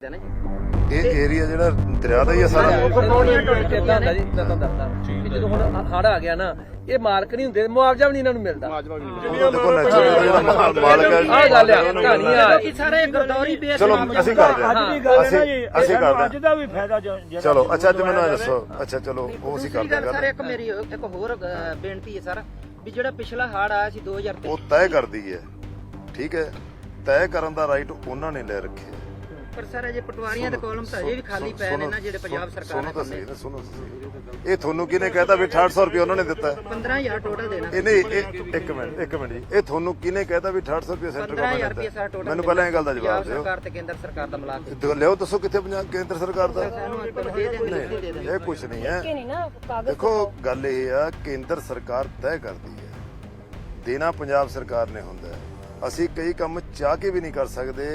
ਹੈ ਨਾ ਜੀ। ਇਹ ਏਰੀਆ ਜਿਹੜਾ ਦਰਿਆ ਦਾ ਹੀ ਆ ਸਾਰਾ? ਇਦਾਂ ਹੁੰਦਾ ਜੀ ਇਦਾਂ ਦੱਸਦਾ ਕਿ ਜਦੋਂ ਹੁਣ ਹੜ ਆ ਗਿਆ ਨਾ ਇਹ ਮਾਲਕ ਨਹੀਂ ਹੁੰਦੇ ਮੁਆਵਜ਼ਾ ਵੀ ਨਹੀਂ ਇਹਨਾਂ ਨੂੰ ਮਿਲਦਾ। ਦੇਖੋ ਨੈਚੁਰਲ ਜਿਹੜਾ ਮਾ- ਮਾਲਕ ਹੈ ਆਹ ਗੱਲ ਆ ਕਹਾਣੀ ਆ। ਕਿ ਸਾਰੇ ਗਰਦੌਰੀ ਬੇਸ ਚਲੋ ਅਸੀਂ ਕਰਦੇ ਹਾਂ। ਅੱਜ ਦੀ ਗੱਲ ਹੈ ਨਾ ਅਸੀਂ ਜੀ। ਅਸੀਂ ਕਰਦੇ ਅੱਜ ਦਾ ਵੀ ਫਾਇਦਾ ਜ- ਜਿਹੜਾ ਚਲੋ ਅੱਛਾ ਅੱਜ ਮੈਨੂੰ ਇਹ ਦੱਸੋ। ਅੱਛਾ ਚਲੋ ਉਹ ਅਸੀਂ ਦੂਸਰੀ ਕਰਦੇ ਗੱਲ ਸਰ ਹਾਂ। ਇੱਕ ਮੇਰੀ ਇੱਕ ਹੋਰ ਅ, ਬੇਨਤੀ ਹੈ ਸਰ ਵੀ ਜਿਹੜਾ ਪਿਛਲਾ ਹੜ ਆਇਆ ਸੀ 2023 ਉਹ ਤੈਅ ਕਰਦੀ ਹੈ। ਠੀਕ ਹੈ। ਤੈਅ ਕਰਨ ਦਾ ਰਾਈਟ ਉਹਨਾਂ ਨੇ ਲੈ ਰੱਖਿਆ। ਪਰ ਸਰ ਅਜੇ ਪਟਵਾਰੀਆਂ ਦੇ ਕਾਲਮ ਤਾਂ ਅਜੇ ਵੀ ਖਾਲੀ ਪਏ ਨੇ ਨਾ ਜਿਹੜੇ ਪੰਜਾਬ ਸਰਕਾਰ ਨੇ ਸੁਣੋ ਤਾਂ ਸਹੀ ਨਾ ਸੁਣੋ ਤਾਂ ਸਹੀ। ਇਹ ਤੁਹਾਨੂੰ ਕਿਹਨੇ ਕਹਿਤਾ ਵੀ 6800 ਰੁਪਏ ਉਹਨਾਂ ਨੇ ਦਿੱਤਾ? ਹੈ? 15000 ਟੋਟਲ ਦੇਣਾ। ਇਹ ਨਹੀਂ ਇਹ ਇੱਕ ਮਿੰਟ ਇੱਕ ਮਿੰਟ ਜੀ। ਇਹ ਤੁਹਾਨੂੰ ਕਿਹਨੇ ਕਹਿਤਾ ਵੀ 6800 ਰੁਪਏ ਸੈਂਟਰ 15000 ਗਵਰਨਮੈਂਟ ਰੁਪਏ ਸਰ ਦਿੱਤਾ? ਟੋਟਲ ਮੈਨੂੰ ਪਹਿਲਾਂ ਇਹ ਗੱਲ ਦਾ ਜਵਾਬ ਦਿਓ। ਸਰਕਾਰ ਤੇ ਕੇਂਦਰ ਸਰਕਾਰ ਦਾ ਮਿਲਾ ਕੇ ਦ- ਲਿਓ ਦੱਸੋ ਕਿੱਥੇ ਪੰਜਾਬ ਕੇਂਦਰ ਸਰਕਾਰ ਦਾ? ਇਹ ਕੁਝ ਨਹੀਂ ਹੈ। ਨਹੀਂ ਨਾ ਕਾਗਜ਼ ਦੇਖੋ ਗੱਲ ਇਹ ਆ ਕੇਂਦਰ ਸਰਕਾਰ ਤੈਅ ਕਰਦੀ ਹੈ। ਦੇਣਾ ਪੰਜਾਬ ਸਰਕਾਰ ਨੇ ਹੁੰਦਾ ਹੈ। ਅਸੀਂ ਕਈ ਕੰਮ ਚਾਹ ਕੇ ਵੀ ਨਹੀਂ ਕਰ ਸਕਦੇ।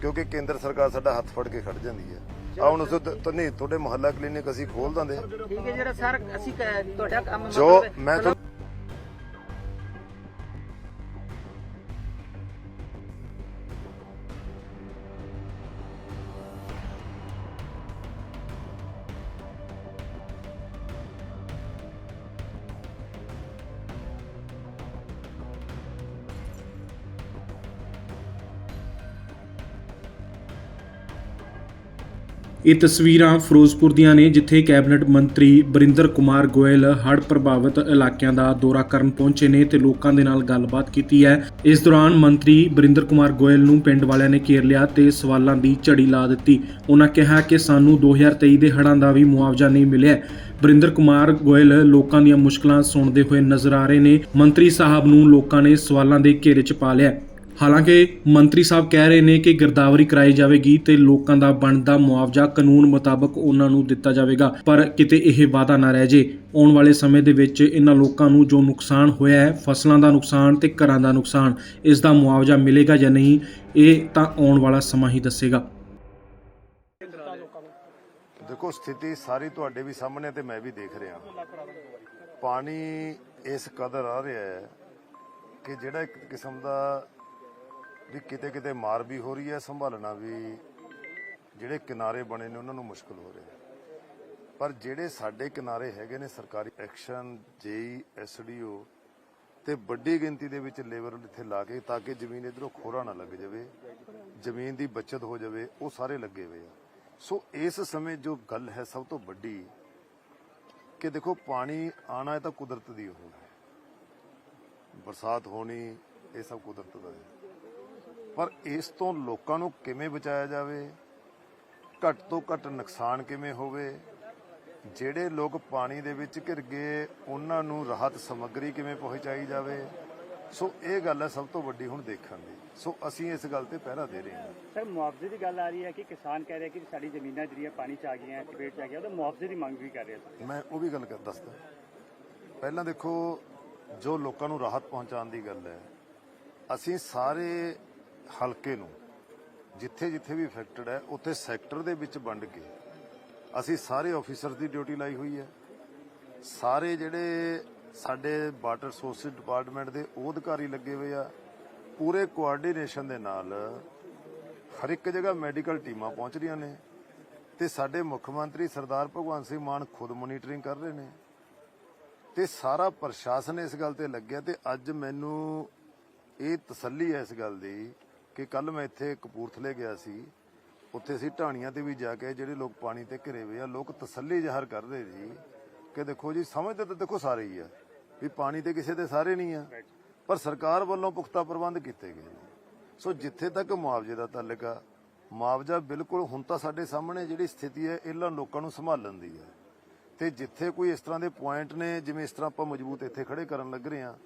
ਕਿਉਂਕਿ ਕੇਂਦਰ ਸਰਕਾਰ ਸਾਡਾ ਹੱਥ ਫੜ ਕੇ ਖੜ ਜਾਂਦੀ ਹੈ। ਆ ਹੁਣ ਉਸ ਤੋਂ ਨਹੀਂ ਤੁਹਾਡੇ ਮੁਹੱਲਾ ਕਲੀਨਿਕ ਅਸੀਂ ਖੋਲ ਦਾਂਦੇ ਠੀਕ ਹੈ ਜਿਹੜਾ ਸਰ ਅਸੀਂ ਤੁਹਾਡਾ ਕੰਮ ਜੋ ਮਤਲਬ- ਮੈਂ ਤੁਹਾਨੂੰ ਇਹ ਤਸਵੀਰਾਂ ਫਿਰੋਜ਼ਪੁਰ ਦੀਆਂ ਨੇ, ਜਿੱਥੇ ਕੈਬਨਿਟ ਮੰਤਰੀ ਬਰਿੰਦਰ ਕੁਮਾਰ ਗੋਇਲ ਹੜ੍ਹ ਪ੍ਰਭਾਵਿਤ ਇਲਾਕਿਆਂ ਦਾ ਦੌਰਾ ਕਰਨ ਪਹੁੰਚੇ ਨੇ ਤੇ ਲੋਕਾਂ ਦੇ ਨਾਲ ਗੱਲਬਾਤ ਕੀਤੀ ਹੈ। ਇਸ ਦੌਰਾਨ ਮੰਤਰੀ ਬਰਿੰਦਰ ਕੁਮਾਰ ਗੋਇਲ ਨੂੰ ਪਿੰਡ ਵਾਲਿਆਂ ਨੇ ਘੇਰ ਲਿਆ ਤੇ ਸਵਾਲਾਂ ਦੀ ਝੜੀ ਲਾ ਦਿੱਤੀ। ਉਹਨਾਂ ਕਿਹਾ ਕਿ ਸਾਨੂੰ 2023 ਦੇ ਹੜ੍ਹਾਂ ਦਾ ਵੀ ਮੁਆਵਜ਼ਾ ਨਹੀਂ ਮਿਲਿਆ। ਬਰਿੰਦਰ ਕੁਮਾਰ ਗੋਇਲ ਲੋਕਾਂ ਦੀਆਂ ਮੁਸ਼ਕਲਾਂ ਸੁਣਦੇ ਹੋਏ ਨਜ਼ਰ ਆ ਰਹੇ ਨੇ। ਮੰਤਰੀ ਸਾਹਿਬ ਨੂੰ ਲੋਕਾਂ ਨੇ ਸਵਾਲਾਂ ਦੇ ਘੇਰੇ 'ਚ ਪਾ ਲਿਆ। ਹਾਲਾਂਕਿ ਮੰਤਰੀ ਸਾਹਿਬ ਕਹਿ ਰਹੇ ਨੇ ਕਿ ਗਿਰਦਾਵਰੀ ਕਰਾਈ ਜਾਵੇਗੀ ਤੇ ਲੋਕਾਂ ਦਾ ਬਣਦਾ ਮੁਆਵਜ਼ਾ ਕਾਨੂੰਨ ਮੁਤਾਬਕ ਉਹਨਾਂ ਨੂੰ ਦਿੱਤਾ ਜਾਵੇਗਾ। ਪਰ ਕਿਤੇ ਇਹ ਵਾਅਦਾ ਨਾ ਰਹਿ ਜੇ, ਆਉਣ ਵਾਲੇ ਸਮੇਂ ਦੇ ਵਿੱਚ ਇਹਨਾਂ ਲੋਕਾਂ ਨੂੰ ਜੋ ਨੁਕਸਾਨ ਹੋਇਆ ਹੈ, ਫਸਲਾਂ ਦਾ ਨੁਕਸਾਨ ਤੇ ਘਰਾਂ ਦਾ ਨੁਕਸਾਨ, ਇਸ ਦਾ ਮੁਆਵਜ਼ਾ ਮਿਲੇਗਾ ਜਾਂ ਨਹੀਂ, ਇਹ ਤਾਂ ਆਉਣ ਵਾਲਾ ਸਮਾਂ ਹੀ ਦੱਸੇਗਾ। ਦੇਖੋ, ਸਥਿਤੀ ਸਾਰੀ ਤੁਹਾਡੇ ਵੀ ਸਾਹਮਣੇ ਤੇ ਮੈਂ ਵੀ ਦੇਖ ਰਿਹਾ। ਪਾਣੀ ਇਸ ਕਦਰ ਆ ਰਿਹਾ ਹੈ ਕਿ ਜਿਹੜਾ ਇੱਕ ਕਿਸਮ ਦਾ ਵੀ ਕਿਤੇ ਕਿਤੇ ਮਾਰ ਵੀ ਹੋ ਰਹੀ ਹੈ, ਸੰਭਾਲਣਾ ਵੀ ਜਿਹੜੇ ਕਿਨਾਰੇ ਬਣੇ ਨੇ, ਉਹਨਾਂ ਨੂੰ ਮੁਸ਼ਕਲ ਹੋ ਰਿਹਾ ਪਰ ਜਿਹੜੇ ਸਾਡੇ ਕਿਨਾਰੇ ਹੈਗੇ ਨੇ ਸਰਕਾਰੀ ਐਕਸ਼ਨ, ਜੇਈ, ਐਸਡੀਓ ਤੇ ਵੱਡੀ ਗਿਣਤੀ ਦੇ ਵਿੱਚ ਲੇਬਰ ਇੱਥੇ ਲਾ ਕੇ ਤਾਂ ਕਿ ਜ਼ਮੀਨ ਇਧਰੋਂ ਖੋਰਾ ਨਾ ਲੱਗ ਜਾਵੇ, ਜ਼ਮੀਨ ਦੀ ਬਚਤ ਹੋ ਜਾਵੇ, ਉਹ ਸਾਰੇ ਲੱਗੇ ਹੋਏ ਆ। ਸੋ ਇਸ ਸਮੇਂ ਜੋ ਗੱਲ ਹੈ ਸਭ ਤੋਂ ਵੱਡੀ ਕਿ ਦੇਖੋ, ਪਾਣੀ ਆਣਾ ਹੈ ਤਾਂ ਕੁਦਰਤ ਦੀ ਹੋਣਾ ਹੈ। ਬਰਸਾਤ ਹੋਣੀ, ਇਹ ਸਭ ਕੁਦਰਤ ਦਾ ਹੈ। ਪਰ ਇਸ ਤੋਂ ਲੋਕਾਂ ਨੂੰ ਕਿਵੇਂ ਬਚਾਇਆ ਜਾਵੇ? ਘੱਟ ਤੋਂ ਘੱਟ ਨੁਕਸਾਨ ਕਿਵੇਂ ਹੋਵੇ? ਜਿਹੜੇ ਲੋਕ ਪਾਣੀ ਦੇ ਵਿੱਚ ਘਿਰ ਗਏ ਉਹਨਾਂ ਨੂੰ ਰਾਹਤ ਸਮੱਗਰੀ ਕਿਵੇਂ ਪਹੁੰਚਾਈ ਜਾਵੇ? ਸੋ ਇਹ ਗੱਲ ਹੈ ਸਭ ਤੋਂ ਵੱਡੀ ਹੁਣ ਦੇਖਣ ਦੀ। ਸੋ ਅਸੀਂ ਇਸ ਗੱਲ ਤੇ ਪਹਿਰਾ ਦੇ ਰਹੇ ਹਾਂ। ਸਰ ਮੁਆਵਜ਼ੇ ਦੀ ਗੱਲ ਆ ਰਹੀ ਹੈ ਕਿ ਕਿਸਾਨ ਕਹਿ ਰਿਹਾ ਕਿ ਸਾਡੀ ਜ਼ਮੀਨਾਂ ਜਿਹੜੀਆਂ ਪਾਣੀ 'ਚ ਆ ਗਈਆਂ ਚਪੇਟ 'ਚ ਆ ਗਿਆ ਉਹਦਾ ਮੁਆਵਜ਼ੇ ਦੀ ਮੰਗ ਵੀ ਕਰ ਰਿਹਾ ਸਰ। ਮੈਂ ਉਹ ਵੀ ਗੱਲ ਕਰ ਦੱਸਦਾ। ਪਹਿਲਾਂ ਦੇਖੋ ਜੋ ਲੋਕਾਂ ਨੂੰ ਰਾਹਤ ਪਹੁੰਚਾਉਣ ਦੀ ਗੱਲ ਹੈ ਅਸੀਂ ਸਾਰੇ ਹਲਕੇ ਨੂੰ, ਜਿੱਥੇ ਜਿੱਥੇ ਵੀ ਇਫੈਕਟਡ ਹੈ, ਉੱਥੇ ਸੈਕਟਰ ਦੇ ਵਿੱਚ ਵੰਡ ਕੇ ਅਸੀਂ ਸਾਰੇ ਆਫੀਸਰ ਦੀ ਡਿਊਟੀ ਲਾਈ ਹੋਈ ਹੈ। ਸਾਰੇ ਜਿਹੜੇ ਸਾਡੇ ਵਾਟਰ ਰਿਸੋਰਸਿਸ ਡਿਪਾਰਟਮੈਂਟ ਦੇ ਉਹ ਅਧਿਕਾਰੀ ਲੱਗੇ ਹੋਏ ਆ। ਪੂਰੇ ਕੋਆਰਡੀਨੇਸ਼ਨ ਦੇ ਨਾਲ ਹਰ ਇੱਕ ਜਗ੍ਹਾ ਮੈਡੀਕਲ ਟੀਮਾਂ ਪਹੁੰਚ ਰਹੀਆਂ ਨੇ ਤੇ ਸਾਡੇ ਮੁੱਖ ਮੰਤਰੀ ਸਰਦਾਰ ਭਗਵੰਤ ਸਿੰਘ ਮਾਨ ਖੁਦ ਮੋਨੀਟਰਿੰਗ ਕਰ ਰਹੇ ਨੇ। ਤੇ ਸਾਰਾ ਪ੍ਰਸ਼ਾਸਨ ਇਸ ਗੱਲ ਤੇ ਲੱਗਿਆ ਤੇ ਅੱਜ ਮੈਨੂੰ ਇਹ ਤਸੱਲੀ ਹੈ ਇਸ ਗੱਲ ਦੀ ਕਿ ਕੱਲ ਮੈਂ ਇੱਥੇ ਕਪੂਰਥਲੇ ਗਿਆ ਸੀ, ਉੱਥੇ ਅਸੀਂ ਢਾਣੀਆਂ ਤੇ ਵੀ ਜਾ ਕੇ ਜਿਹੜੇ ਲੋਕ ਪਾਣੀ ਤੇ ਘਿਰੇ ਹੋਏ ਆ, ਲੋਕ ਤਸੱਲੀ ਜ਼ਾਹਰ ਕਰ ਰਹੇ ਜੀ ਕਿ ਦੇਖੋ ਜੀ, ਸਮਝਦੇ ਤਾਂ ਦੇਖੋ ਸਾਰੇ ਹੀ ਆ ਵੀ ਪਾਣੀ ਤੇ ਕਿਸੇ ਦੇ ਸਾਰੇ ਨਹੀਂ ਆ, ਪਰ ਸਰਕਾਰ ਵੱਲੋਂ ਪੁਖਤਾ ਪ੍ਰਬੰਧ ਕੀਤੇ ਗਏ ਨੇ। ਸੋ ਜਿੱਥੇ ਤੱਕ ਮੁਆਵਜ਼ੇ ਦਾ ਤਾਲੁਕ ਆ, ਮੁਆਵਜ਼ਾ ਬਿਲਕੁਲ ਹੁਣ ਤਾਂ ਸਾਡੇ ਸਾਹਮਣੇ ਜਿਹੜੀ ਸਥਿਤੀ ਹੈ, ਇਹਨਾਂ ਲੋਕਾਂ ਨੂੰ ਸੰਭਾਲਣ ਦੀ ਹੈ ਤੇ ਜਿੱਥੇ ਕੋਈ ਇਸ ਤਰ੍ਹਾਂ ਦੇ ਪੁਆਇੰਟ ਨੇ, ਜਿਵੇਂ ਇਸ ਤਰ੍ਹਾਂ ਆਪਾਂ ਮਜ਼ਬੂਤ ਇੱਥੇ ਖੜੇ ਕਰਨ ਲੱਗ ਰਹੇ ਆ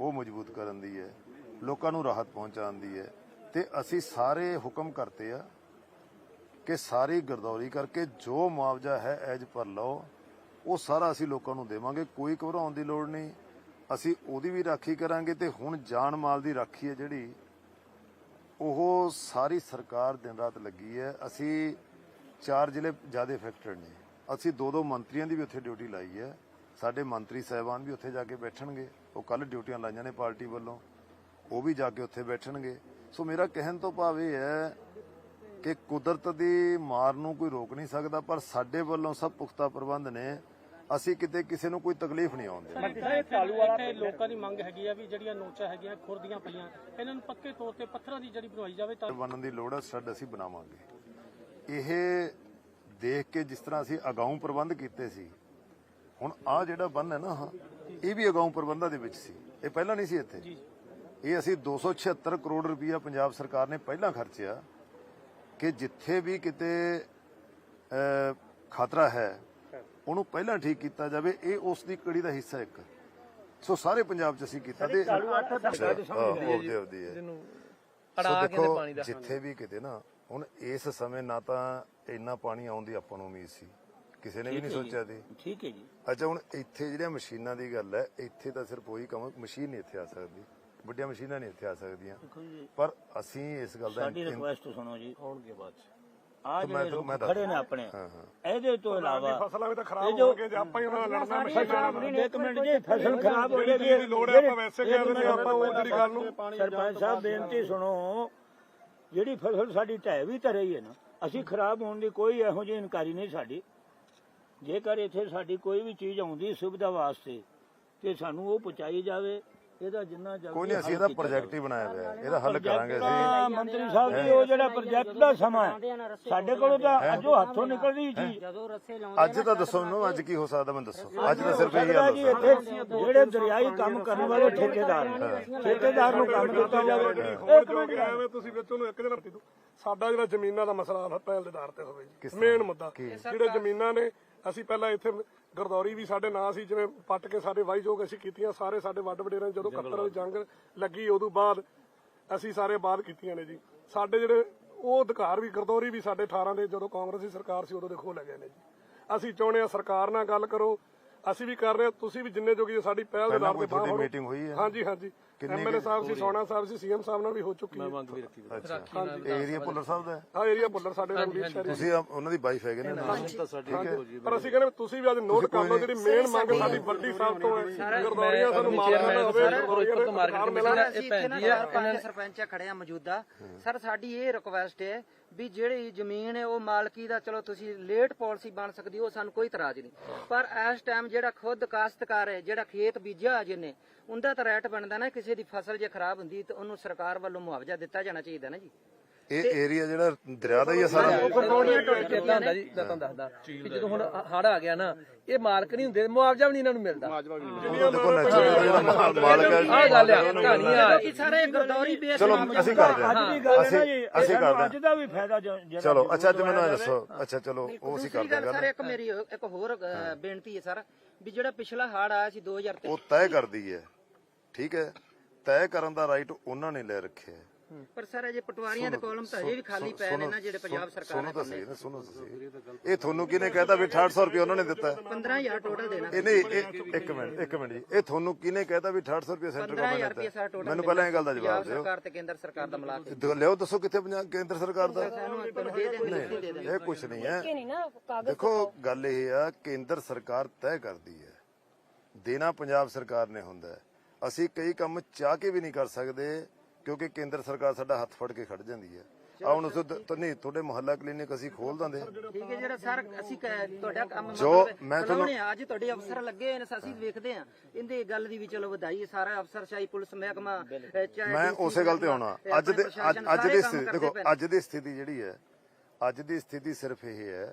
ਉਹ ਮਜ਼ਬੂਤ ਕਰਨ ਦੀ ਹੈ, ਲੋਕਾਂ ਨੂੰ ਰਾਹਤ ਪਹੁੰਚਾਉਣ ਦੀ ਹੈ। ਤੇ ਅਸੀਂ ਸਾਰੇ ਹੁਕਮ ਕਰਤੇ ਆ ਕਿ ਸਾਰੀ ਗਰਦੌਰੀ ਕਰਕੇ ਜੋ ਮੁਆਵਜ਼ਾ ਹੈ ਐਜ ਪਰ ਲਓ, ਉਹ ਸਾਰਾ ਅਸੀਂ ਲੋਕਾਂ ਨੂੰ ਦੇਵਾਂਗੇ, ਕੋਈ ਘਬਰਾਉਣ ਦੀ ਲੋੜ ਨਹੀਂ। ਅਸੀਂ ਉਹਦੀ ਵੀ ਰਾਖੀ ਕਰਾਂਗੇ ਤੇ ਹੁਣ ਜਾਨ ਮਾਲ ਦੀ ਰਾਖੀ ਹੈ ਜਿਹੜੀ, ਉਹ ਸਾਰੀ ਸਰਕਾਰ ਦਿਨ ਰਾਤ ਲੱਗੀ ਹੈ। ਅਸੀਂ ਚਾਰ ਜ਼ਿਲ੍ਹੇ ਜ਼ਿਆਦਾ ਇਫੈਕਟਡ ਨੇ। ਅਸੀਂ ਦੋ ਦੋ ਮੰਤਰੀਆਂ ਦੀ ਵੀ ਉੱਥੇ ਡਿਊਟੀ ਲਾਈ ਹੈ। ਸਾਡੇ ਮੰਤਰੀ ਸਹਿਬਾਨ ਵੀ ਉੱਥੇ ਜਾ ਕੇ ਬੈਠਣਗੇ। ਉਹ ਕੱਲ ਡਿਊਟੀਆਂ ਲਾਈਆਂ ਨੇ ਪਾਰਟੀ ਵੱਲੋਂ। ਉਹ ਵੀ ਜਾ ਕੇ ਉੱਥੇ ਬੈਠਣਗੇ। ਸੋ ਮੇਰਾ ਕਹਿਣ ਤੋਂ ਭਾਵ ਇਹ ਹੈ ਕਿ ਕੁਦਰਤ ਦੀ ਮਾਰ ਨੂੰ ਕੋਈ ਰੋਕ ਨਹੀਂ ਸਕਦਾ ਪਰ ਸਾਡੇ ਵੱਲੋਂ ਸਭ ਪੁਖਤਾ ਪ੍ਰਬੰਧ ਨੇ। ਅਸੀਂ ਕਿਤੇ ਕਿਸੇ ਨੂੰ ਕੋਈ ਤਕਲੀਫ ਨਹੀਂ ਆਉਣ ਦੇਣੀ। ਇੱਥੇ ਲੋਕਾਂ ਦੀ ਮੰਗ ਹੈਗੀ ਆ ਵੀ ਜਿਹੜੀਆਂ ਨੋਚਾਂ ਹੈਗੀਆਂ ਖੁਰਦੀਆਂ ਪਈਆਂ ਇਹਨਾਂ ਨੂੰ ਪੱਕੇ ਤੌਰ ਤੇ ਪੱਥਰਾਂ ਦੀ ਜੜੀ ਬਣਵਾਈ ਜਾਵੇ ਤਾਂ ਬਣਨ ਦੀ ਲੋੜ ਹੈ ਸਟੱਡ ਅਸੀਂ ਬਣਾਵਾਂਗੇ। ਇਹ ਦੇਖ ਕੇ ਜਿਸ ਤਰ੍ਹਾਂ ਅਸੀਂ ਅਗਾਊਂ ਪ੍ਰਬੰਧ ਕੀਤੇ ਸੀ ਹੁਣ ਆ ਜਿਹੜਾ ਬੰਨ ਹੈ ਨਾ ਇਹ ਵੀ ਅਗਾਊਂ ਪ੍ਰਬੰਧਾਂ ਦੇ ਵਿੱਚ ਸੀ। ਇਹ ਪਹਿਲਾਂ ਨਹੀਂ ਸੀ ਇੱਥੇ। ਇਹ ਅਸੀਂ 276 ਕਰੋੜ ਰੁਪਇਆ ਪੰਜਾਬ ਸਰਕਾਰ ਨੇ ਪਹਿਲਾਂ ਖਰਚਿਆ ਕਿ ਜਿੱਥੇ ਵੀ ਕਿਤੇ ਖਤਰਾ ਹੈ ਉਹਨੂੰ ਪਹਿਲਾਂ ਠੀਕ ਕੀਤਾ ਜਾਵੇ ਇਹ ਉਸ ਦੀ ਕੜੀ ਦਾ ਹਿੱਸਾ ਇੱਕ। ਸੋ ਸਾਰੇ ਪੰਜਾਬ 'ਚ ਅਸੀਂ ਕੀਤਾ ਤੇ ਉਹਦੇ ਉਹਦੀ ਹੈ। ਜਿਹਨੂੰ ਸੋ ਅੜਾ ਕੇ ਦੇਖੋ ਪਾਣੀ ਦਾ ਜਿੱਥੇ ਵੀ ਕਿਤੇ ਨਾ ਹੁਣ ਇਸ ਸਮੇਂ ਨਾ ਤਾਂ ਇੰਨਾ ਪਾਣੀ ਆਉਣ ਦੀ ਆਪਾਂ ਨੂੰ ਉਮੀਦ ਸੀ। ਕਿਸੇ ਨੇ ਵੀ ਨਹੀਂ ਸੋਚਿਆ ਸੀ ਠੀਕ ਹੈ ਜੀ। ਅੱਛਾ ਹੁਣ ਇੱਥੇ ਜਿਹੜੀਆਂ ਮਸ਼ੀਨਾਂ ਦੀ ਗੱਲ ਹੈ ਇੱਥੇ ਤਾਂ ਸਿਰਫ ਉਹੀ ਕੰਮ ਮਸ਼ੀਨ ਨਹੀਂ ਇੱਥੇ ਆ ਸਕਦੀ। ਵੱਡੀਆਂ ਮਸ਼ੀਨਾਂ ਨਹੀਂ ਇੱਥੇ ਆ ਸਕਦੀਆਂ। ਪਰ ਅਸੀਂ ਇਸ ਗੱਲ ਦਾ ਸਾਡੀ ਰਿਕੁਐਸਟ ਸੁਣੋ ਜੀ। ਆਉਣਗੇ ਬਾਅਦ ਚ। ਆ ਜਿਹੜੇ ਲੋਕ ਖੜੇ ਨੇ ਆਪਣੇ ਹਾਂ ਹਾਂ। ਇਹਦੇ ਤੋਂ ਇਲਾਵਾ ਫਸਲਾਂ ਵੀ ਤਾਂ ਖਰਾਬ ਜੋ- ਹੋਣਗੇ ਜੇ ਆਪਾਂ ਹੀ ਉਹਨਾਂ ਨਾਲ ਲੜਨਾ ਮਸ਼ੀਨਾਂ ਨਾਲ ਇੱਕ ਮਿੰਟ ਜੀ ਫਸਲ ਖਰਾਬ ਹੋ ਜਾਏਗੀ ਜਿਹੜੀ ਲੋੜ ਹੈ ਆਪਾਂ ਵੈਸੇ ਕਹਿ ਦਿੰਦੇ ਹਾਂ, ਆਪਾਂ ਉਹ ਜਿਹੜੀ ਗੱਲ ਨੂੰ ਸਰਪੰਚ ਸਾਹਿਬ ਬੇਨਤੀ ਸੁਣੋ ਜਿਹੜੀ ਫਸਲ ਸਾਡੀ ਢਹਿ ਵੀ ਤਾਂ ਰਹੀ ਹੈ ਨਾ ਅਸੀਂ ਖਰਾਬ ਹੋਣ ਦੀ ਕੋਈ ਇਹੋ ਜਿਹੀ ਇਨਕਾਰੀ ਨਹੀਂ ਸਾਡੀ। ਜੇਕਰ ਇੱਥੇ ਸਾਡੀ ਕੋਈ ਵੀ ਚੀਜ਼ ਆਉਂਦੀ ਸੁਵਿਧਾ ਵਾਸਤੇ ਤੇ ਸਾਨੂੰ ਉਹ ਪਹੁੰਚਾਈ ਜਾਵੇ ਇਹਦਾ ਜਿੰਨਾ ਜਲਦੀ ਕੋਈ ਨਹੀਂ ਅਸੀਂ ਇਹਦਾ ਪ੍ਰੋਜੈਕਟ ਹੀ ਬਣਾਇਆ ਹੋਇਆ ਹੈ। ਇਹਦਾ ਹੱਲ ਕਰਾਂਗੇ ਅਸੀਂ। ਤਾਂ ਮੰਤਰੀ ਸਾਹਿਬ ਜੀ ਉਹ ਜਿਹੜਾ ਪ੍ਰੋਜੈਕਟ ਦਾ ਸਮਾਂ ਹੈ ਸਾਡੇ ਕੋਲੋਂ ਤਾਂ ਅਜੋ ਹੱਥੋਂ ਨਿਕਲਦੀ ਚੀਜ਼ ਜਦੋਂ ਰੱਸੇ ਲਾਉਂਦੇ ਅੱਜ ਤਾਂ ਦੱਸੋ ਮੈਨੂੰ ਅੱਜ ਕੀ ਹੋ ਸਕਦਾ ਮੈਨੂੰ ਦੱਸੋ। ਅੱਜ ਤਾਂ ਸਿਰਫ ਇਹੀ ਗੱਲ ਜੀ ਦੱਸੋ। ਇੱਥੇ ਜਿਹੜੇ ਦਰਿਆਈ ਕੰਮ ਕਰਨ ਵਾਲੇ ਠੇਕੇਦਾਰ ਨੇ ਠੇਕੇਦਾਰ ਨੂੰ ਕੰਮ ਦਿੱਤਾ ਜਾਵੇ। ਹੋਰ ਜੋ। ਕਿ ਐਵੇਂ ਤੁਸੀਂ ਵਿੱਚ ਉਹਨੂੰ ਇੱਕ ਦਿਨ ਰੱਖੀ ਦੋ ਸਾਡਾ ਜਿਹੜਾ ਜ਼ਮੀਨਾਂ ਦਾ ਮਸਲਾ ਹੈ ਪਹਿਲ ਦੇ ਆਧਾਰ ਤੇ ਹੋਵੇ ਜੀ। ਮੇਨ ਮੁੱਦਾ ਜਿਹੜੇ ਜ਼ਮੀਨਾਂ ਨੇ ਅਸੀਂ ਪਹਿਲਾਂ ਇੱਥੇ ਗਰਦੌਰੀ ਵੀ ਸਾਡੇ ਨਾਂ ਸੀ ਜਿਵੇਂ ਪੱਟ ਕੇ ਸਾਡੇ ਵਾਹੀਯੋਗ ਅਸੀਂ ਕੀਤੀਆਂ ਸਾਰੇ ਸਾਡੇ ਵੱਡ ਵਡੇਰੇ ਨੇ ਜਦੋਂ 71 ਦੀ ਜੰਗ ਲੱਗੀ ਉਦੋਂ ਬਾਅਦ ਅਸੀਂ ਸਾਰੇ ਬਾਅਦ ਕੀਤੀਆਂ ਨੇ ਜੀ। ਸਾਡੇ ਜਿਹੜੇ ਉਹ ਅਧਿਕਾਰ ਵੀ ਗਰਦੌਰੀ ਵੀ ਸਾਡੇ 18 ਦੇ ਜਦੋਂ ਕਾਂਗਰਸੀ ਸਰਕਾਰ ਸੀ ਉਦੋਂ ਦੇ ਖੋਹ ਲੈ ਗਏ ਨੇ ਜੀ। ਅਸੀਂ ਚਾਹੁੰਦੇ ਆ ਸਰਕਾਰ ਨਾਲ ਗੱਲ ਕਰੋ ਅਸੀਂ ਵੀ ਕਰ ਰਹੇ ਹਾਂ ਤੁਸੀਂ ਵੀ ਜਿੰਨੇ ਜੋਗੀ ਸਾਡੀ ਪਹਿਲ ਦੇ ਪਹਿਲਾਂ ਕੋਈ ਤੇ ਬਾਹਰ ਤੁਹਾਡੀ। ਮੀਟਿੰਗ ਹੋਈ ਹੈ? ਹਾਂਜੀ ਹਾਂਜੀ। ਐਮਐਲਏ ਸਾਹਿਬ ਸੀ ਸੋਨਾ ਸਾਹਿਬ ਸੀ ਸੀਐਮ ਸਾਹਿਬ ਨਾਲ ਵੀ ਹੋ ਚੁੱਕੀ ਹੈ। ਮੰਗ ਵੀ ਰੱਖੀ ਅੱਛਾ। ਇਹ ਏਰੀਆ ਪੁੱਲਰ ਸਾਹਿਬ ਦਾ ਹੈ? ਹਾਂ ਏਰੀਆ ਬੁੱਲਰ ਸਾਡੇ ਰਣਜੀਤ ਸ਼ਹਿਰੀ ਤੁਸੀਂ ਆ- ਉਹਨਾਂ ਦੀ ਵਾਈਫ ਹੈਗੇ ਨੇ? ਤਾਂ ਸਾਡੀ ਹੋ ਜੀ ਪਰ ਅਸੀਂ ਕਹਿੰਦੇ ਤੁਸੀਂ ਵੀ ਅੱਜ ਨੋਟ ਕਰ ਲਓ ਜਿਹੜੀ ਮੇਨ ਮੰਗ ਸਾਡੀ ਵੱਡੀ ਸਾਹਿਬ ਤੋਂ ਹੈ। ਗਰਦੌਰੀਆਂ ਸਾਨੂੰ ਮਾਰ ਚੇਅਰਮੈਨ ਹੋਵੇ ਫਿਰੋਜ਼ਪੁਰ ਤੋਂ ਮਾਰਕੀਟ ਇਹ ਭੈਣ ਨਾ ਜੀ ਪੰਜ ਸਰਪੰਚ ਖੜੇ ਆ ਮੌਜੂਦਾ। ਸਰ ਸਾਡੀ ਇਹ ਰਿਕੁਐਸਟ ਹੈ ਵੀ ਜਿਹੜੀ ਜ਼ਮੀਨ ਹੈ, ਉਹ ਮਾਲਕੀ ਦਾ, ਚਲੋ ਤੁਸੀਂ ਲੇਟ ਪਾਲਿਸੀ ਬਣ ਸਕਦੀ ਉਹ ਸਾਨੂੰ ਕੋਈ ਇਤਰਾਜ਼ ਨਹੀਂ। ਪਰ ਇਸ ਟਾਈਮ ਜਿਹੜਾ ਖੁਦ ਕਾਸ਼ਤਕਾਰ ਹੈ, ਜਿਹੜਾ ਖੇਤ ਬੀਜਿਆ ਜਿਹਨੇ ਉਹਦਾ ਤਾਂ ਰੈਟ ਬਣਦਾ ਨਾ, ਕਿਸੇ ਦੀ ਫਸਲ ਜੇ ਖਰਾਬ ਹੁੰਦੀ, ਤਾਂ ਉਹਨੂੰ ਸਰਕਾਰ ਵੱਲੋਂ ਮੁਆਵਜ਼ਾ ਦਿੱਤਾ ਜਾਣਾ ਚਾਹੀਦਾ ਨਾ ਜੀ। ਇਹ ਏਰੀਆ ਜਿਹੜਾ ਦਰਿਆ ਦਾ ਹੀ ਹੈ ਸਾਰਾ। ਇਦਾਂ ਹੁੰਦਾ ਜੀ? ਮੈਂ ਤੁਹਾਨੂੰ ਦੱਸਦਾ ਕਿ ਜਦੋਂ ਹੁਣ ਹੜ ਆ ਗਿਆ ਨਾ ਇਹ ਮਾਲਕ ਨਹੀਂ ਹੁੰਦੇ ਮੁਆਵਜ਼ਾ ਵੀ ਨਹੀਂ ਇਹਨਾਂ ਨੂੰ ਮਿਲਦਾ। ਦੇਖੋ ਨੈਚੁਰਲ ਜਿਹੜਾ ਮਾਲ- ਮਾਲਕ ਹੈ ਆਹ ਗੱਲ ਆ ਕਹਾਣੀ ਆ। ਕਿ ਸਾਰੇ ਗਰਦੌਰੀ ਬੇਸ ਚਲੋ ਅਸੀਂ ਕਰਦੇ ਹਾਂ। ਹੈ। ਅਸੀਂ ਜੀ ਅਸੀਂ ਕਰਦੇ ਅੱਜ ਦਾ ਵੀ ਫਾਇਦਾ ਜਿਹੜਾ ਚਲੋ ਅੱਛਾ ਅੱਜ ਮੈਨੂੰ ਇਹ ਦੱਸੋ ਅੱਛਾ ਚਲੋ ਉਹ ਅਸੀਂ ਦੂਸਰੀ ਕਰਦੇ ਹਾਂ ਗੱਲ ਸਰ ਗੱਲ ਇੱਕ ਮੇਰੀ ਇੱਕ ਹੋਰ ਅ, ਬੇਨਤੀ ਹੈ ਸਰ ਵੀ ਜਿਹੜਾ ਪਿਛਲਾ ਹੜ ਆਇਆ ਸੀ 2023 ਉਹ ਤੈਅ ਕਰਦੀ ਹੈ। ਠੀਕ ਹੈ। ਤੈਅ ਕਰਨ ਦਾ ਰਾਈਟ ਉਹਨਾਂ ਨੇ ਲੈ ਰੱਖਿਆ ਹੈ। ਪਰ ਸਰ ਅਜੇ ਪਟਵਾਰੀਆਂ ਦੇ ਕਾਲਮ ਤਾਂ ਅਜੇ ਵੀ ਖਾਲੀ ਪਏ ਨੇ ਨਾ ਜਿਹੜੇ ਪੰਜਾਬ ਸਰਕਾਰ ਸੁਣੋ ਨੇ ਤਾਂ ਸਹੀ ਨਾ ਸੁਣੋ ਤਾਂ ਸਹੀ। ਇਹ ਤੁਹਾਨੂੰ ਕਿਹਨੇ ਕਹਿਤਾ ਵੀ 6800 ਰੁਪਏ ਉਹਨਾਂ ਨੇ ਦਿੱਤਾ? ਹੈ? 15000 ਟੋਟਲ ਦੇਣਾ। ਇਹ ਨਹੀਂ ਇੱਕ ਮਿੰਟ ਇੱਕ ਮਿੰਟ ਜੀ। ਇਹ ਤੁਹਾਨੂੰ ਕਿਹਨੇ ਕਹਿਤਾ ਵੀ 6800 ਰੁਪਏ ਸੈਂਟਰ 15000 ਗਵਰਨਮੈਂਟ ਰੁਪਏ ਸਰ ਦਿੱਤਾ ਟੋਟਲ ਮੈਨੂੰ ਪਹਿਲਾਂ ਇਹ ਗੱਲ ਦਾ ਜਵਾਬ ਦਿਓ। ਸਰਕਾਰ ਤੇ ਕੇਂਦਰ ਸਰਕਾਰ ਦਾ ਮਿਲਾ ਕੇ ਦ- ਲਿਓ ਦੱਸੋ ਕਿੱਥੇ ਪੰਜਾਬ ਕੇਂਦਰ ਸਰਕਾਰ ਦਾ? ਇਹ ਕੁਝ ਨਹੀਂ ਹੈ। ਦੇਖੋ ਗੱਲ ਇਹ ਆ ਕੇਂਦਰ ਸਰਕਾਰ ਤੈਅ ਕਰਦੀ ਹੈ। ਦੇਣਾ ਪੰਜਾਬ ਸਰਕਾਰ ਨੇ ਹੁੰਦਾ ਹੈ। ਅਸੀਂ ਕਈ ਕੰਮ ਚਾਹ ਕੇ ਵੀ ਨਹੀਂ ਕਰ ਸਕਦੇ। ਕਿਉਂਕਿ ਕੇਂਦਰ ਸਰਕਾਰ ਸਾਡਾ ਹੱਥ ਫੜ ਕੇ ਖੜ ਜਾਂਦੀ ਹੈ। ਆ ਹੁਣ ਉਸ ਨਹੀਂ ਤੁਹਾਡੇ ਮੁਹੱਲਾ ਕਲੀਨਿਕ ਅਸੀਂ ਖੋਲ ਦਾਂਦੇ ਠੀਕ ਹੈ ਜਿਹੜਾ ਸਰ ਅਸੀਂ ਤੁਹਾਡਾ ਕੰਮ ਜੋ ਮੈਂ ਤੁਹਾਨੂੰ- ਅੱਜ ਤੁਹਾਡੇ ਅਫਸਰ ਲੱਗੇ ਨੇ ਅਸੀਂ ਵੇਖਦੇ ਆ ਇਹਦੇ ਗੱਲ ਦੀ ਵੀ ਚਲੋ ਵਧਾਈ ਸਾਰਾ ਅਫਸਰਸ਼ਾਹੀ ਪੁਲਿਸ ਮਹਿਕਮਾ ਮੈਂ ਉਸੇ ਗੱਲ ਤੇ ਆਉਣਾ। ਅੱਜ ਦੇ ਅੱਜ ਦੀ ਸਥਿਤੀ ਦੇਖੋ। ਅੱਜ ਦੀ ਸਥਿਤੀ ਜਿਹੜੀ ਹੈ ਅੱਜ ਦੀ ਸਥਿਤੀ ਸਿਰਫ ਇਹ ਹੈ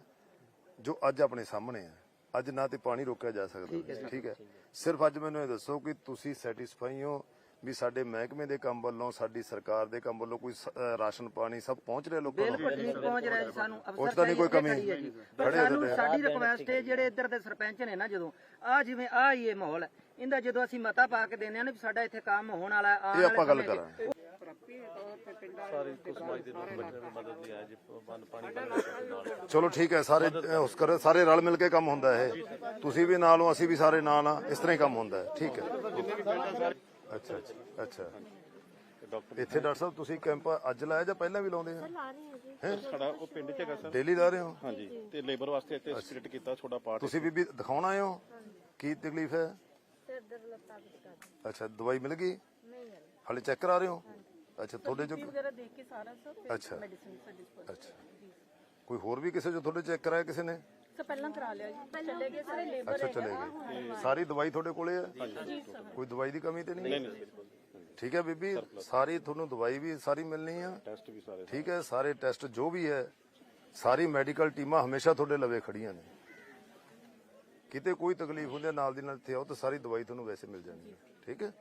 ਜੋ ਅੱਜ ਆਪਣੇ ਸਾਹਮਣੇ ਹੈ। ਅੱਜ ਨਾ ਤੇ ਪਾਣੀ ਰੋਕਿਆ ਜਾ ਸਕਦਾ ਠੀਕ ਹੈ? ਸਿਰਫ ਅੱਜ ਮੈਨੂੰ ਇਹ ਦੱਸੋ ਕਿ ਤੁਸੀਂ ਸੈਟੀਸਫਾਈ ਹੋ ਵੀ ਸਾਡੇ ਮਹਿਕਮੇ ਦੇ ਕੰਮ ਵੱਲੋਂ ਸਾਡੀ ਸਰਕਾਰ ਦੇ ਕੰਮ ਵੱਲੋਂ ਕੋਈ ਰਾਸ਼ਨ ਪਾਣੀ ਸਭ ਪਹੁੰਚ ਰਿਹਾ ਲੋਕਾਂ ਨੂੰ ਬਿਲਕੁਲ ਠੀਕ ਪਹੁੰਚ ਰਿਹਾ ਜੀ ਸਾਨੂੰ। ਅਫਸਰ ਤਾਂ ਨਹੀਂ ਕੋਈ ਕਮੀ। ਖੜੀ ਹੈ ਜੀ। ਪਰ ਖੜੇ ਹੋ ਸਾਨੂੰ। ਸਾਡੀ ਰਿਕੁਐਸਟ ਹੈ ਜਿਹੜੇ ਇੱਧਰ ਦੇ ਸਰਪੰਚ ਨੇ ਨਾ ਜਦੋਂ ਆ ਜਿਵੇਂ ਆ ਹੀ ਇਹ ਮਾਹੌਲ ਹੈ। ਇਹਦਾ ਜਦੋਂ ਅਸੀਂ ਮਤਾ ਪਾ ਕੇ ਦਿੰਦੇ ਆ ਨਾ ਵੀ ਸਾਡਾ ਇੱਥੇ ਕੰਮ ਹੋਣ ਵਾਲਾ ਆਉਣ ਇਹ ਆਪਾਂ ਗੱਲ ਵਾਲੇ ਸਮੇਂ 'ਚ ਕਰਾਂਗੇ ਸਾਰੇ ਕੁਝ ਸਮਾਜ ਦੇ ਲੋਕ ਬੱਚਿਆਂ ਦੀ ਮਦਦ ਲਈ ਆਏ ਜੀ ਬੰਨ ਪਾਣੀ ਬੰਨ ਚਲੋ ਠੀਕ ਹੈ ਸਾਰੇ ਉਸ ਕਰ ਸਾਰੇ ਰਲ ਮਿਲ ਕੇ ਕੰਮ ਹੁੰਦਾ ਹੈ ਇਹ। ਤੁਸੀਂ ਵੀ ਨਾਲ ਹੋ ਅਸੀਂ ਵੀ ਸਾਰੇ ਨਾਲ ਆ ਇਸ ਤਰ੍ਹਾਂ ਹੀ ਕੰਮ ਹੁੰਦਾ ਹੈ। ਠੀਕ ਹੈ। ਅੱਛਾ ਅੱਛਾ ਅੱਛਾ। ਇੱਥੇ ਡਾਕਟਰ ਸਾਹਿਬ ਤੁਸੀਂ ਕੈਂਪ ਅੱਜ ਲਾਇਆ ਜਾਂ ਪਹਿਲਾਂ ਵੀ ਲਾਉਂਦੇ ਆ ਸਾਡਾ ਉਹ ਪਿੰਡ ਚ ਹੈਗਾ ਸਰ। ਡੇਲੀ ਲਾ ਰਹੇ ਹੋ? ਹਾਂਜੀ ਤੇ ਲੇਬਰ ਵਾਸਤੇ ਇੱਥੇ ਸਪਿਰਿਟ ਕੀਤਾ ਛੋਟਾ ਪਾਰਟ ਤੁਸੀਂ ਬੀਬੀ ਦਿਖਾਉਣ ਆਏ ਹੋ? ਕੀ ਤਕਲੀਫ ਹੈ? ਅੱਛਾ ਦਵਾਈ ਮਿਲ ਗਈ? ਹਲੇ ਚੈੱਕ ਕਰਾ ਰਹੇ ਹੋ? ਅੱਛਾ ਤੁਹਾਡੇ ਚ ਵਗੈਰਾ ਦੇਖ ਕੇ ਸਾਰਾ ਸਰ ਅੱਛਾ। ਮੈਡੀਸਿਨ ਅੱਛਾ। ਕੋਈ ਹੋਰ ਵੀ ਕਿਸੇ ਜੋ ਤੁਹਾਡੇ ਚੈੱਕ ਕਰਾਇਆ ਕਿਸੇ ਨੇ? ਸਰ ਪਹਿਲਾਂ ਕਰਾ ਲਿਆ ਜੀ। ਚਲੇ ਗਏ ਸਾਰੇ ਲੇਬਰ ਅੱਛਾ ਚਲੇ ਗਏ। ਸਾਰੀ ਦਵਾਈ ਤੁਹਾਡੇ ਕੋਲੇ ਹੈ? ਕੋਈ ਦਵਾਈ ਦੀ ਕਮੀ ਤੇ ਨਹੀਂ? ਠੀਕ ਹੈ ਬੀਬੀ ਸਾਰੀ ਤੁਹਾਨੂੰ ਦਵਾਈ ਵੀ ਸਾਰੀ ਮਿਲਣੀ ਆ। ਟੈਸਟ ਵੀ ਸਾਰੇ ਠੀਕ ਹੈ ਸਾਰੇ ਟੈਸਟ ਜੋ ਵੀ ਹੈ ਸਾਰੀ ਮੈਡੀਕਲ ਟੀਮਾਂ ਹਮੇਸ਼ਾ ਤੁਹਾਡੇ ਲਵੇ ਖੜੀਆਂ ਨੇ। ਕਿਤੇ ਕੋਈ ਤਕਲੀਫ ਹੁੰਦੀ ਨਾਲ ਦੀ ਨਾਲ ਇੱਥੇ ਆਓ ਤਾਂ ਸਾਰੀ ਦਵਾਈ ਤੁਹਾਨੂੰ ਵੈਸੇ ਮਿਲ ਜਾਣੀ ਹੈ। ਠੀਕ ਹੈ?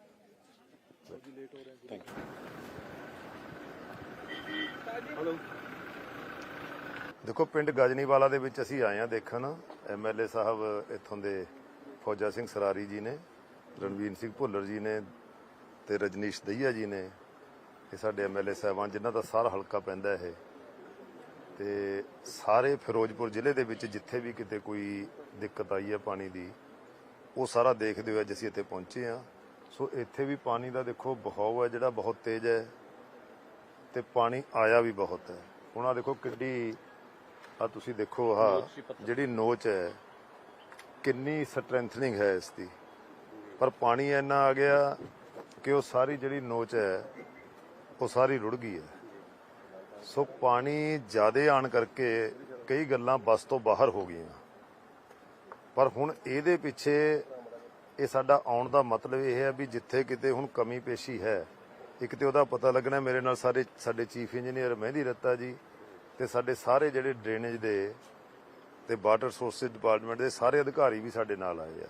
ਦੇਖੋ, ਪਿੰਡ ਗਜਨੀਵਾਲਾ ਦੇ ਵਿੱਚ ਅਸੀਂ ਆਏ ਆ ਦੇਖਣ। ਐਮਐਲਏ ਸਾਹਿਬ ਇੱਥੋਂ ਦੇ ਫੌਜਾ ਸਿੰਘ ਸਰਾਰੀ ਜੀ ਨੇ, ਰਣਵੀਰ ਸਿੰਘ ਭੁੱਲਰ ਜੀ ਨੇ ਤੇ ਰਜਨੀਸ਼ ਦਹੀਆ ਜੀ ਨੇ। ਇਹ ਸਾਡੇ ਐਮਐਲਏ ਸਾਹਿਬਾਨ, ਜਿਨ੍ਹਾਂ ਦਾ ਸਾਰਾ ਹਲਕਾ ਪੈਂਦਾ ਇਹ। ਤੇ ਸਾਰੇ ਫਿਰੋਜ਼ਪੁਰ ਜ਼ਿਲ੍ਹੇ ਦੇ ਵਿੱਚ ਜਿੱਥੇ ਵੀ ਕਿਤੇ ਕੋਈ ਦਿੱਕਤ ਆਈ ਹੈ ਪਾਣੀ ਦੀ, ਉਹ ਸਾਰਾ ਦੇਖਦੇ ਹੋਏ ਅੱਜ ਅਸੀਂ ਇੱਥੇ ਪਹੁੰਚੇ ਆ ਸੋ ਇੱਥੇ ਵੀ ਪਾਣੀ ਦਾ ਦੇਖੋ, ਬਹਾਓ ਹੈ ਜਿਹੜਾ ਬਹੁਤ ਤੇਜ਼ ਹੈ ਤੇ ਪਾਣੀ ਆਇਆ ਵੀ ਬਹੁਤ ਹੈ। ਉਹਨਾਂ ਦੇਖੋ ਕਿੱਡੀ ਆ ਤੁਸੀਂ ਦੇਖੋ ਆ ਜਿਹੜੀ ਨੋਚ ਹੈ ਕਿੰਨੀ ਸਟਰੈਂਥਨਿੰਗ ਹੈ ਇਸ ਦੀ ਪਰ ਪਾਣੀ ਇੰਨਾ ਆ ਗਿਆ ਕਿ ਉਹ ਸਾਰੀ ਜਿਹੜੀ ਨੋਚ ਹੈ ਉਹ ਸਾਰੀ ਰੁੜ ਗਈ ਹੈ। ਸੋ ਪਾਣੀ ਜ਼ਿਆਦੇ ਆਣ ਕਰਕੇ ਕਈ ਗੱਲਾਂ ਬਸ ਤੋਂ ਬਾਹਰ ਹੋ ਗਈਆਂ। ਪਰ ਹੁਣ ਇਹਦੇ ਪਿੱਛੇ ਇਹ ਸਾਡਾ ਆਉਣ ਦਾ ਮਤਲਬ ਇਹ ਹੈ ਵੀ ਜਿੱਥੇ ਕਿਤੇ ਹੁਣ ਕਮੀ ਪੇਸ਼ੀ ਹੈ ਇੱਕ ਤੇ ਉਹਦਾ ਪਤਾ ਲੱਗਣਾ ਮੇਰੇ ਨਾਲ ਸਾਰੇ ਸਾਡੇ ਚੀਫ ਇੰਜੀਨੀਅਰ ਮਹਿੰਦੀ ਰੱਤਾ ਜੀ ਤੇ ਸਾਡੇ ਸਾਰੇ ਜਿਹੜੇ ਡਰੇਨੇਜ ਦੇ ਤੇ ਵਾਟਰ ਸੋਰਸਸ ਡਿਪਾਰਟਮੈਂਟ ਦੇ ਸਾਰੇ ਅਧਿਕਾਰੀ ਵੀ ਸਾਡੇ ਨਾਲ ਆਏ ਆ।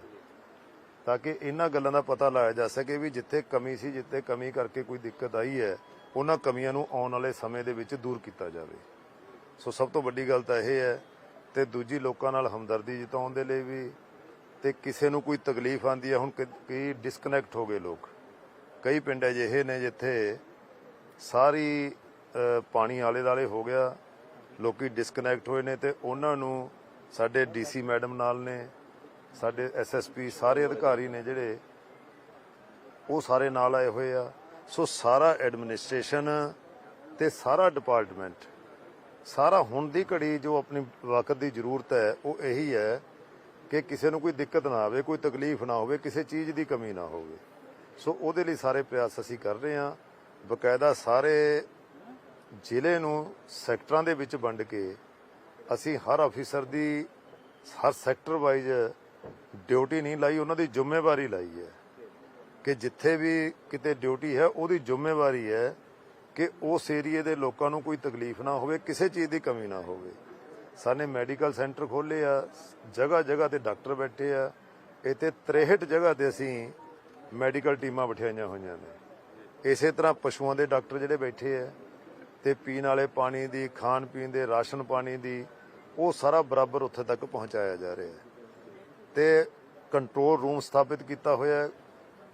ਤਾਂ ਕਿ ਇਹਨਾਂ ਗੱਲਾਂ ਦਾ ਪਤਾ ਲਾਇਆ ਜਾ ਸਕੇ ਵੀ ਜਿੱਥੇ ਕਮੀ ਸੀ, ਜਿੱਥੇ ਕਮੀ ਕਰਕੇ ਕੋਈ ਦਿੱਕਤ ਆਈ ਹੈ, ਉਹਨਾਂ ਕਮੀਆਂ ਨੂੰ ਆਉਣ ਵਾਲੇ ਸਮੇਂ ਦੇ ਵਿੱਚ ਦੂਰ ਕੀਤਾ ਜਾਵੇ। ਸੋ ਸਭ ਤੋਂ ਵੱਡੀ ਗੱਲ ਤਾਂ ਇਹ ਹੈ ਤੇ ਦੂਜੀ ਲੋਕਾਂ ਨਾਲ ਹਮਦਰਦੀ ਜਤਾਉਣ ਦੇ ਲਈ ਵੀ ਤੇ ਕਿਸੇ ਨੂੰ ਕੋਈ ਤਕਲੀਫ ਆਂਦੀ ਹੈ, ਹੁਣ ਕਈ ਡਿਸਕਨੈਕਟ ਹੋ ਗਏ ਲੋਕ। ਕਈ ਪਿੰਡ ਅਜਿਹੇ ਨੇ ਜਿੱਥੇ ਸਾਰੀ ਪਾਣੀ ਆਲੇ ਦਾਲੇ ਹੋ ਗਿਆ ਲੋਕੀ ਡਿਸਕਨੈਕਟ ਹੋਏ ਨੇ ਤੇ ਉਹਨਾਂ ਨੂੰ ਸਾਡੇ ਡੀਸੀ ਮੈਡਮ ਨਾਲ ਨੇ, ਸਾਡੇ ਐਸਐਸਪੀ ਸਾਰੇ ਅਧਿਕਾਰੀ ਨੇ ਜਿਹੜੇ, ਉਹ ਸਾਰੇ ਨਾਲ ਆਏ ਹੋਏ ਆ। ਸੋ ਸਾਰਾ ਐਡਮਿਨਿਸਟ੍ਰੇਸ਼ਨ ਤੇ ਸਾਰਾ ਡਿਪਾਰਟਮੈਂਟ ਸਾਰਾ ਹੁਣ ਦੀ ਘੜੀ ਜੋ ਆਪਣੀ ਵਕਤ ਦੀ ਜ਼ਰੂਰਤ ਹੈ, ਉਹ ਇਹੀ ਹੈ ਕਿ ਕਿਸੇ ਨੂੰ ਕੋਈ ਦਿੱਕਤ ਨਾ ਆਵੇ, ਕੋਈ ਤਕਲੀਫ ਨਾ ਹੋਵੇ, ਕਿਸੇ ਚੀਜ਼ ਦੀ ਕਮੀ ਨਾ ਹੋਵੇ। ਸੋ ਉਹਦੇ ਲਈ ਸਾਰੇ ਪ੍ਰਯਾਸ ਅਸੀਂ ਕਰ ਰਹੇ ਹਾਂ। ਬਕਾਇਦਾ ਸਾਰੇ ਜ਼ਿਲ੍ਹੇ ਨੂੰ ਸੈਕਟਰਾਂ ਦੇ ਵਿੱਚ ਵੰਡ ਕੇ ਅਸੀਂ ਹਰ ਅਫੀਸਰ ਦੀ, ਹਰ ਸੈਕਟਰ ਵਾਈਜ਼ ਡਿਊਟੀ ਨਹੀਂ ਲਾਈ, ਉਹਨਾਂ ਦੀ ਜ਼ਿੰਮੇਵਾਰੀ ਲਾਈ ਹੈ ਕਿ ਜਿੱਥੇ ਵੀ ਕਿਤੇ ਡਿਊਟੀ ਹੈ, ਉਹਦੀ ਜ਼ਿੰਮੇਵਾਰੀ ਹੈ ਕਿ ਉਸ ਏਰੀਏ ਦੇ ਲੋਕਾਂ ਨੂੰ ਕੋਈ ਤਕਲੀਫ ਨਾ ਹੋਵੇ, ਕਿਸੇ ਚੀਜ਼ ਦੀ ਕਮੀ ਨਾ ਹੋਵੇ। ਸਾਨੇ ਮੈਡੀਕਲ ਸੈਂਟਰ ਖੋਲੇ ਆ ਜਗ੍ਹਾ ਜਗ੍ਹਾ ਤੇ ਡਾਕਟਰ ਬੈਠੇ ਆ, ਇੱਥੇ 63 ਜਗ੍ਹਾ ਤੇ ਅਸੀਂ ਮੈਡੀਕਲ ਟੀਮਾਂ ਬਿਠਾਈਆਂ ਹੋਈਆਂ ਨੇ। ਇਸੇ ਤਰ੍ਹਾਂ ਪਸ਼ੂਆਂ ਦੇ ਡਾਕਟਰ ਜਿਹੜੇ ਬੈਠੇ ਆ ਤੇ ਪੀਣ ਵਾਲੇ ਪਾਣੀ ਦੀ, ਖਾਣ ਪੀਣ ਦੇ, ਰਾਸ਼ਨ ਪਾਣੀ ਦੀ, ਉਹ ਸਾਰਾ ਬਰਾਬਰ ਉੱਥੇ ਤੱਕ ਪਹੁੰਚਾਇਆ ਜਾ ਰਿਹਾ ਹੈ। ਤੇ ਕੰਟਰੋਲ ਰੂਮ ਸਥਾਪਿਤ ਕੀਤਾ ਹੋਇਆ ਹੈ।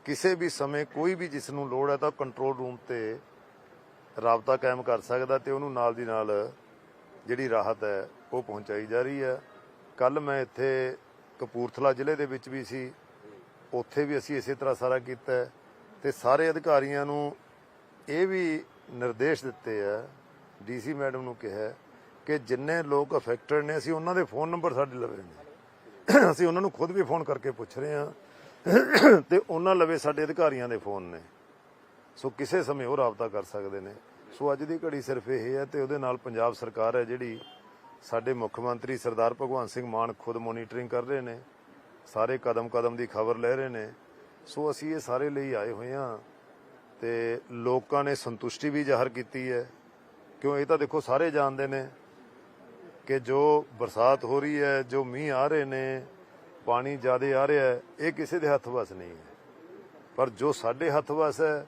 ਕਿਸੇ ਵੀ ਸਮੇਂ ਕੋਈ ਵੀ ਜਿਸ ਨੂੰ ਲੋੜ ਹੈ ਤਾਂ ਕੰਟਰੋਲ ਰੂਮ ਤੇ ਰਾਬਤਾ ਕਾਇਮ ਕਰ ਸਕਦਾ ਤੇ ਉਹਨੂੰ ਨਾਲ ਦੀ ਨਾਲ ਜਿਹੜੀ ਰਾਹਤ ਹੈ, ਉਹ ਪਹੁੰਚਾਈ ਜਾ ਰਹੀ ਹੈ। ਕੱਲ ਮੈਂ ਇੱਥੇ ਕਪੂਰਥਲਾ ਜ਼ਿਲ੍ਹੇ ਦੇ ਵਿੱਚ ਵੀ ਸੀ। ਉੱਥੇ ਵੀ ਅਸੀਂ ਇਸੇ ਤਰ੍ਹਾਂ ਸਾਰਾ ਕੀਤਾ ਹੈ ਤੇ ਸਾਰੇ ਅਧਿਕਾਰੀਆਂ ਨੂੰ ਇਹ ਵੀ ਨਿਰਦੇਸ਼ ਦਿੱਤੇ ਆ, ਡੀਸੀ ਮੈਡਮ ਨੂੰ ਕਿਹਾ ਕਿ ਜਿੰਨੇ ਲੋਕ ਅਫੈਕਟਡ ਨੇ, ਅਸੀਂ ਉਹਨਾਂ ਦੇ ਫੋਨ ਨੰਬਰ ਸਾਡੇ ਲਵੇ ਨੇ। ਅਸੀਂ ਉਹਨਾਂ ਨੂੰ ਖੁਦ ਵੀ ਫੋਨ ਕਰਕੇ ਪੁੱਛ ਰਹੇ ਹਾਂ ਤੇ ਉਹਨਾਂ ਲਵੇ ਸਾਡੇ ਅਧਿਕਾਰੀਆਂ ਦੇ ਫੋਨ ਨੇ। ਸੋ ਕਿਸੇ ਸਮੇਂ ਉਹ ਰਾਬਤਾ ਕਰ ਸਕਦੇ ਨੇ। ਸੋ ਅੱਜ ਦੀ ਘੜੀ ਸਿਰਫ ਇਹ ਹੈ ਤੇ ਉਹਦੇ ਨਾਲ ਪੰਜਾਬ ਸਰਕਾਰ ਹੈ ਜਿਹੜੀ ਸਾਡੇ ਮੁੱਖ ਮੰਤਰੀ ਸਰਦਾਰ ਭਗਵੰਤ ਸਿੰਘ ਮਾਨ ਖੁਦ ਮੋਨੀਟਰਿੰਗ ਕਰ ਰਹੇ ਨੇ। ਸਾਰੇ ਕਦਮ ਕਦਮ ਦੀ ਖਬਰ ਲੈ ਰਹੇ ਨੇ। ਸੋ ਅਸੀਂ ਇਹ ਸਾਰੇ ਲਈ ਆਏ ਹੋਏ ਹਾਂ ਤੇ ਲੋਕਾਂ ਨੇ ਸੰਤੁਸ਼ਟੀ ਵੀ ਜ਼ਾਹਰ ਕੀਤੀ ਹੈ। ਕਿਉਂ? ਇਹ ਤਾਂ ਦੇਖੋ, ਸਾਰੇ ਜਾਣਦੇ ਨੇ ਕਿ ਜੋ ਬਰਸਾਤ ਹੋ ਰਹੀ ਹੈ, ਜੋ ਮੀਂਹ ਆ ਰਹੇ ਨੇ, ਪਾਣੀ ਜ਼ਿਆਦਾ ਆ ਰਿਹਾ ਹੈ, ਇਹ ਕਿਸੇ ਦੇ ਹੱਥ ਵਸ ਨਹੀਂ ਹੈ। ਪਰ ਜੋ ਸਾਡੇ ਹੱਥ ਵਸ ਹੈ